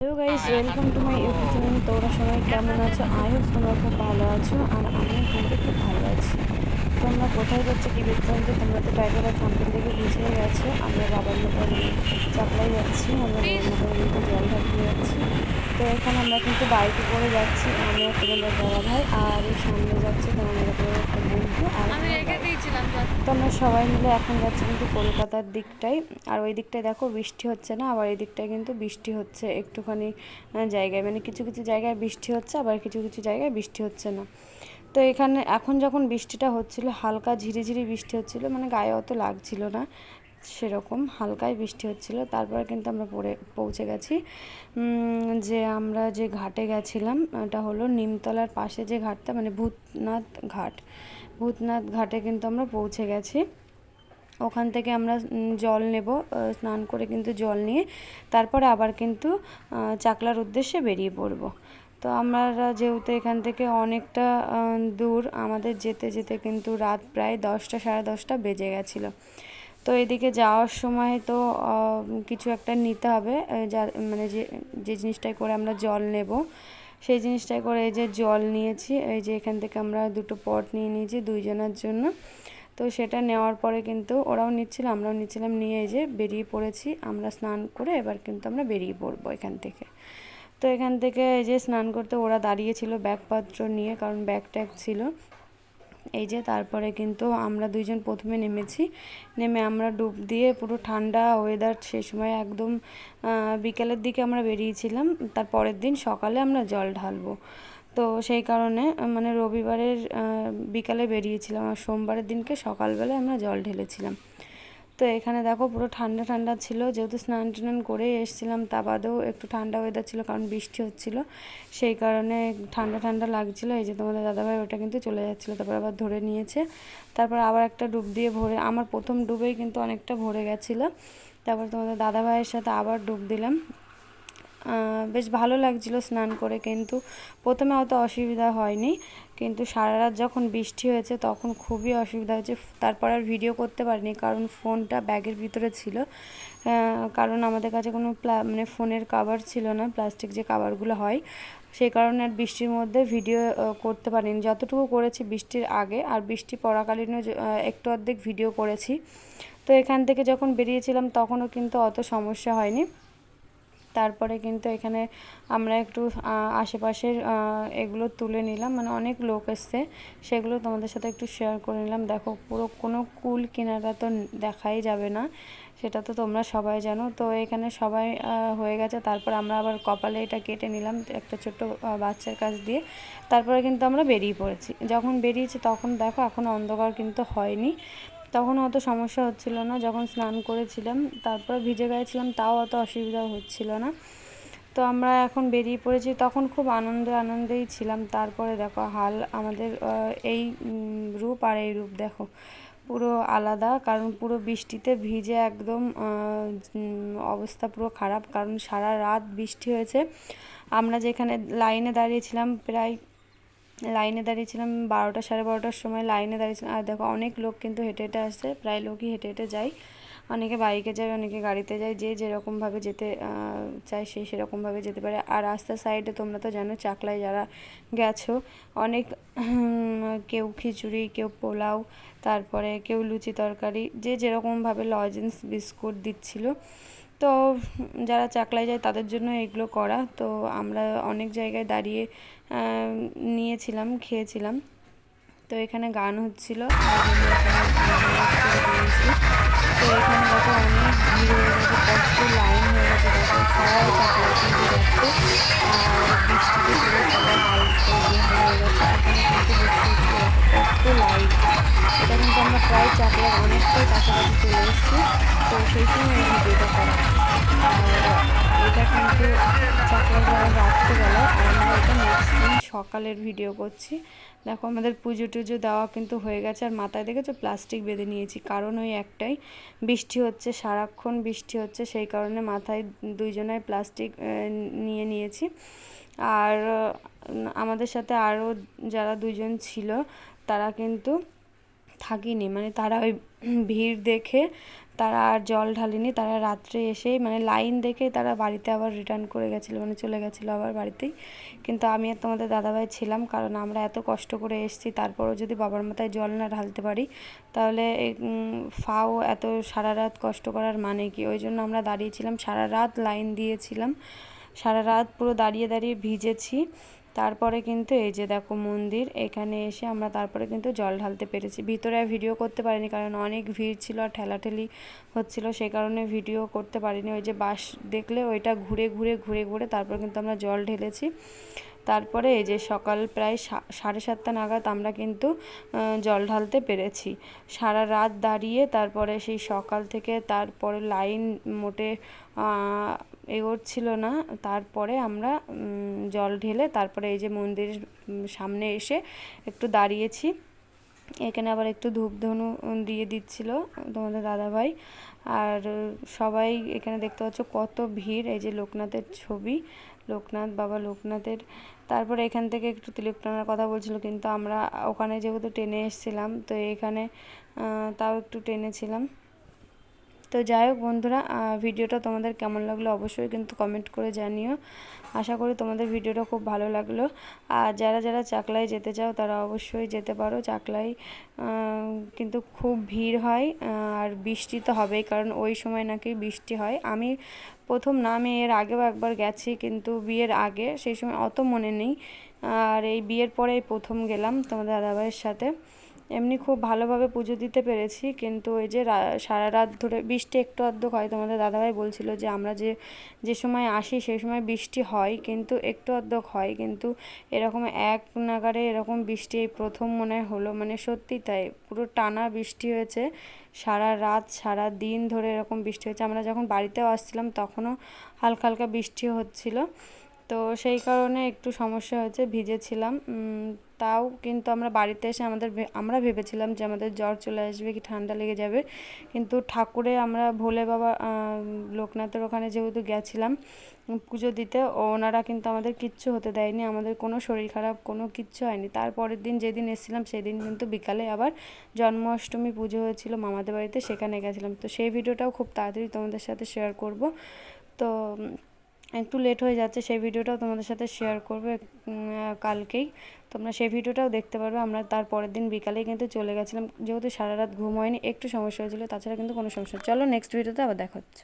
Hello guys welcome to my YouTube channel তোমরা সবাই কেমন আছো? আই হোপ তোমরা খুব ভালো আছো আর আমি কিন্তু খুব ভালো আছি। তোমরা কোথায় যাচ্ছ কি বৃত্তান্ত তোমরা তো টাইগারের থাম্পেল থেকে বুঝিয়ে গেছো। আমরা বাবার মতো চাপলাই যাচ্ছি, আমরা জল ঢালতে যাচ্ছি তো এখানে আমরা কিন্তু বাইকে করে যাচ্ছি আমি আর তোমাদের বড় ভাই আর এই সামনে যাচ্ছে তোমাদের একটা বন্ধু আর। তো আমরা সবাই মিলে এখন যাচ্ছি কিন্তু কলকাতার দিকটাই আর ওই দিকটায় দেখো বৃষ্টি হচ্ছে না আবার এই দিকটায় কিন্তু বৃষ্টি হচ্ছে একটুখানি জায়গায় মানে কিছু কিছু জায়গায় বৃষ্টি হচ্ছে আবার কিছু কিছু জায়গায় বৃষ্টি হচ্ছে না তো এখানে এখন যখন বৃষ্টিটা হচ্ছিল হালকা ঝিরিঝিরি বৃষ্টি হচ্ছিল মানে গায়ে অত লাগছিল না সেরকম, হালকাই বৃষ্টি হচ্ছিল। তারপরে কিন্তু আমরা পড়ে, পৌঁছে গেছি। যে আমরা যে ঘাটে গেছিলাম এটা হলো নিমতলার পাশে যে ঘাটটা মানে ভূতনাথ ঘাট। ভূতনাথ ঘাটে কিন্তু আমরা পৌঁছে গেছি। ওখান থেকে আমরা জল নেব স্নান করে কিন্তু জল নিয়ে তারপরে আবার কিন্তু চাকলার উদ্দেশ্যে বেরিয়ে পড়ব। তো আমরা যেহেতু এখান থেকে অনেকটা দূর, আমাদের যেতে যেতে কিন্তু রাত প্রায় দশটা, সাড়ে দশটা বেজে গেছিল। তো এদিকে যাওয়ার সময় তো কিছু একটা নিতে হবে যা মানে যে যে জিনিসটাই করে আমরা জল নেব, সেই জিনিসটাই করে এই যে জল নিয়েছি, এই যে এখান থেকে আমরা দুটো পট নিয়ে নিয়েছি দুইজনের জন্য। তো সেটা নেওয়ার পরে কিন্তু ওরাও নিচ্ছিল, আমরাও নিচ্ছিলাম, নিয়ে এই যে বেরিয়ে পড়েছি, আমরা স্নান করে এবার কিন্তু আমরা বেরিয়ে পড়ব এখান থেকে। তো এখান থেকে এই যে স্নান করতে ওরা দাঁড়িয়েছিল ব্যাগপত্র নিয়ে, কারণ ব্যাগ ট্যাগ ছিল। এই যে তারপরে কিন্তু আমরা দুইজন প্রথমে নেমেছি। নেমে আমরা ডুব দিয়ে পুরো ঠান্ডা ওয়েদার সে সময় একদম বিকেলের দিকে আমরা বেরিয়েছিলাম। তার পরের দিন সকালে আমরা জল ঢালবো। তো সেই কারণে মানে রবিবারের বিকালে বেরিয়েছিলাম। আর সোমবারের দিনকে সকালবেলায় আমরা জল ঢেলেছিলাম। তো এখানে দেখো পুরো ঠান্ডা ঠান্ডা ছিল। যেহেতু স্নান টান করেই এসেছিলাম, তা বাদেও একটু ঠান্ডা ওয়েদার ছিল, কারণ বৃষ্টি হচ্ছিল। সেই কারণে ঠান্ডা ঠান্ডা লাগছিল। এই যে তোমাদের দাদাভাই ওটা কিন্তু চলে যাচ্ছিল, তারপর আবার ধরে নিয়েছে। তারপর আবার একটা ডুব দিয়ে ভরে, আমার প্রথম ডুবেই কিন্তু অনেকটা ভরে গেছিল। তারপর তোমাদের দাদাভাইয়ের সাথে আবার ডুব দিলাম। বেশ ভালো লাগছিল স্নান করে, কিন্তু প্রথমে অত অসুবিধা হয়নি। কিন্তু সারা রাত যখন বৃষ্টি হয়েছে, তখন খুবই অসুবিধা হয়েছে। তারপর আর ভিডিও করতে পারিনি, কারণ ফোনটা ব্যাগের ভিতরে ছিল। কারণ আমাদের কাছে কোনো মানে ফোনের কাভার ছিল না প্লাস্টিক যে কাভারগুলো হয়, সেই কারণে আর বৃষ্টির মধ্যে ভিডিও করতে পারিনি। যতটুকু করেছি বৃষ্টির আগে, আর বৃষ্টি পড়াকালীনও একটু অর্ধেক ভিডিও করেছি। তো এখান থেকে যখন বেরিয়েছিলাম, তখনও কিন্তু অত সমস্যা হয়নি। তারপরে কিন্তু এখানে আমরা একটু আশেপাশের এগুলো তুলে নিলাম। মানে অনেক লোক এসছে, সেগুলো তোমাদের সাথে একটু শেয়ার করে নিলাম। দেখো, পুরো কোনো কুল কিনারা তো দেখাই যাবে না, সেটা তো তোমরা সবাই জানো। তো এখানে সবাই হয়ে গেছে। তারপর আমরা আবার কপালে এটা কেটে নিলাম একটা ছোট্ট বাচ্চার কাছ দিয়ে। তারপরে কিন্তু আমরা বেরিয়ে পড়েছি। যখন বেরিয়েছি তখন দেখো, এখন অন্ধকার কিন্তু হয়নি। তখন অত সমস্যা হচ্ছিল না, যখন স্নান করেছিলাম, তারপর ভিজে গায়েছিলাম তাও অত অসুবিধা হচ্ছিল না। তো আমরা এখন বেরিয়ে পড়েছি, তখন খুব আনন্দে আনন্দেই ছিলাম। তারপরে দেখো, হাল আমাদের এই রূপ আর এই রূপ দেখো, পুরো আলাদা, কারণ পুরো বৃষ্টিতে ভিজে একদম অবস্থা পুরো খারাপ, কারণ সারা রাত বৃষ্টি হয়েছে। আমরা যেখানে লাইনে দাঁড়িয়েছিলাম প্রায় লাইনে দাঁড়িয়েছিলাম বারোটা সাড়ে বারোটার সময় লাইনে দাঁড়িয়েছিলাম। আর দেখো, অনেক লোক কিন্তু হেঁটে হেঁটে আসছে প্রায় লোকই হেঁটে হেঁটে যায়। অনেকে বাইকে যায়, অনেকে গাড়িতে যায়, যে যেরকমভাবে যেতে চায় সে সেরকমভাবে যেতে পারে। আর রাস্তার সাইডে তোমরা তো জানো, চাকলায় যারা গেছো, অনেক কেউ খিচুড়ি, কেউ পোলাও, তারপরে কেউ লুচি তরকারি, যে যেরকমভাবে লজেন্স বিস্কুট দিচ্ছিল তো যারা চাকলায় যায় তাদের জন্য এগুলো করা। তো আমরা অনেক জায়গায় দাঁড়িয়ে নিয়েছিলাম, খেয়েছিলাম। তো এখানে গান হচ্ছিল। তো এখানে দেখো অনেক ভিড় হয়ে গেছে কত লাইন হয়ে গেছে। দেখো সবাই চাকলা কিন্তু যাচ্ছে। আর বৃষ্টিতে পুরো সবাই হয়ে গেছে। প্রায় চাকলার অনেকটাই কাছাকাছি চলে এসেছি। তো সেই সময় এই ভিডিওটা করা। এটা কিন্তু চাকলার যারা রাত্রেবেলা আর আমরা এটা নেক্সট দিন সকালের ভিডিও করছি। দেখো আমাদের পুজো টুজো দেওয়া কিন্তু হয়ে গেছে। আর মাথায় দেখেছ? প্লাস্টিক বেঁধে নিয়েছি। কারণ ওই একটাই। বৃষ্টি হচ্ছে, সারাক্ষণ বৃষ্টি হচ্ছে। সেই কারণে মাথায় দুইজনায় প্লাস্টিক নিয়ে নিয়েছি। আর আমাদের সাথে আরও যারা দুজন ছিল, তারা কিন্তু থাকিনি। মানে তারা ওই ভিড় দেখে তারা আর জল ঢালেনি, তারা রাত্রে এসেই মানে লাইন দেখে তারা বাড়িতে আবার রিটার্ন করে গেছিল মানে চলে গেছিল আবার বাড়িতেই। কিন্তু আমি আর তোমাদের দাদাভাই ছিলাম, কারণ আমরা এত কষ্ট করে এসেছি, তারপরও যদি বাবার মাথায় জল না ঢালতে পারি, তাহলে ফাও এত সারা রাত কষ্ট করার মানে কি? ওই জন্য আমরা দাঁড়িয়েছিলাম সারা রাত লাইন দিয়েছিলাম, সারা রাত পুরো দাঁড়িয়ে দাঁড়িয়ে ভিজেছি। তারপরে কিন্তু এই যে দেখো মন্দির, এখানে এসে আমরা তারপরে কিন্তু জল ঢালতে পেরেছি। ভিতরে ভিডিও করতে পারিনি কারণ অনেক ভিড় ছিল আর ঠেলাঠেলি হচ্ছিল সেই কারণে ভিডিও করতে পারিনি। ওই যে বাস দেখলে ওইটা ঘুরে ঘুরে ঘুরে ঘুরে তারপর কিন্তু আমরা জল ঢেলেছি। তারপরে এই যে সকাল প্রায় সাড়ে সাতটা নাগাদ আমরা কিন্তু জল ঢালতে পেরেছি। সারা রাত দাঁড়িয়ে তারপরে সেই সকাল থেকে তারপরে লাইন মোটে এগোচ্ছিল না। তারপরে আমরা জল ঢেলে তারপরে এই যে মন্দিরের সামনে এসে একটু দাঁড়িয়েছি। এখানে আবার একটু ধূপধনু দিয়ে দিচ্ছিল তোমাদের দাদাভাই। আর সবাই এখানে দেখতে পাচ্ছ কত ভিড়। এই যে লোকনাথের ছবি, লোকনাথ বাবা লোকনাথের। তারপরে এখান থেকে একটু তিলক টানার কথা বলছিল, কিন্তু আমরা ওখানে যেহেতু টেনে এসেছিলাম, তো এখানে তাও একটু টেনেছিলাম তো যাই হোক বন্ধুরা ভিডিওটা তোমাদের কেমন লাগল অবশ্যই কিন্তু কমেন্ট করে জানিও। আশা করি তোমাদের ভিডিওটা খুব ভালো লাগল। আর যারা যারা চাকলায় যেতে চাও তারা অবশ্যই যেতে পারো। চাকলায় কিন্তু খুব ভিড় হয় আর বৃষ্টি তো হবেই কারণ ওই সময় নাকি বৃষ্টি হয়। আমি প্রথম না, আমি এর আগেও একবার গেছি কিন্তু বিয়ের আগে, সেই সময় অত মনে নেই। আর এই বিয়ের পরেই প্রথম গেলাম তোমাদের দাদাভাইয়ের সাথে। এমনি খুব ভালোভাবে পুজো দিতে পেরেছি, কিন্তু ওই যে সারা রাত ধরে বৃষ্টি একটু আধটু হয়, তোমাদের দাদাভাই বলছিল যে আমরা যে যে সময় আসি সেই সময় বৃষ্টি হয়, কিন্তু একটু আধটু হয়, কিন্তু এরকম এক নাগারে এরকম বৃষ্টি এই প্রথম মনে হলো মানে সত্যি তাই, পুরো টানা বৃষ্টি হয়েছে, সারা রাত, সারা দিন ধরে এরকম বৃষ্টি হয়েছে, আমরা যখন বাড়িতেও আসছিলাম তখনও হালকা হালকা বৃষ্টি হচ্ছিল, তো সেই কারণে একটু সমস্যা হয়েছে, ভিজেছিলাম তাও কিন্তু আমরা বাড়িতে এসে আমাদের আমরা ভেবেছিলাম যে আমাদের জ্বর চলে আসবে কি ঠান্ডা লেগে যাবে। কিন্তু ঠাকুরে আমরা ভোলে বাবা লোকনাথের ওখানে যেহেতু গেছিলাম পুজো দিতে, ওনারা কিন্তু আমাদের কিচ্ছু হতে দেয়নি। আমাদের কোনো শরীর খারাপ, কোনো কিচ্ছু হয়নি। তারপরের দিন যেদিন এসেছিলাম সেদিন কিন্তু বিকালে আবার জন্মাষ্টমী পুজো হয়েছিল মামাদের বাড়িতে, সেখানে গেছিলাম। তো সেই ভিডিওটাও খুব তাড়াতাড়ি তোমাদের সাথে শেয়ার করব। তো একটু লেট হয়ে যাচ্ছে, সেই ভিডিওটাও তোমাদের সাথে শেয়ার করবে কালকেই। তোমরা সেই ভিডিওটাও দেখতে পারবে, আমরা তার পরের দিন বিকালেই কিন্তু চলে গেছিলাম। যেহেতু সারা রাত ঘুম হয়নি, একটু সমস্যা হয়েছিলো, তাছাড়া কিন্তু কোনো সমস্যা চলো নেক্সট ভিডিওতে আবার দেখা হচ্ছে।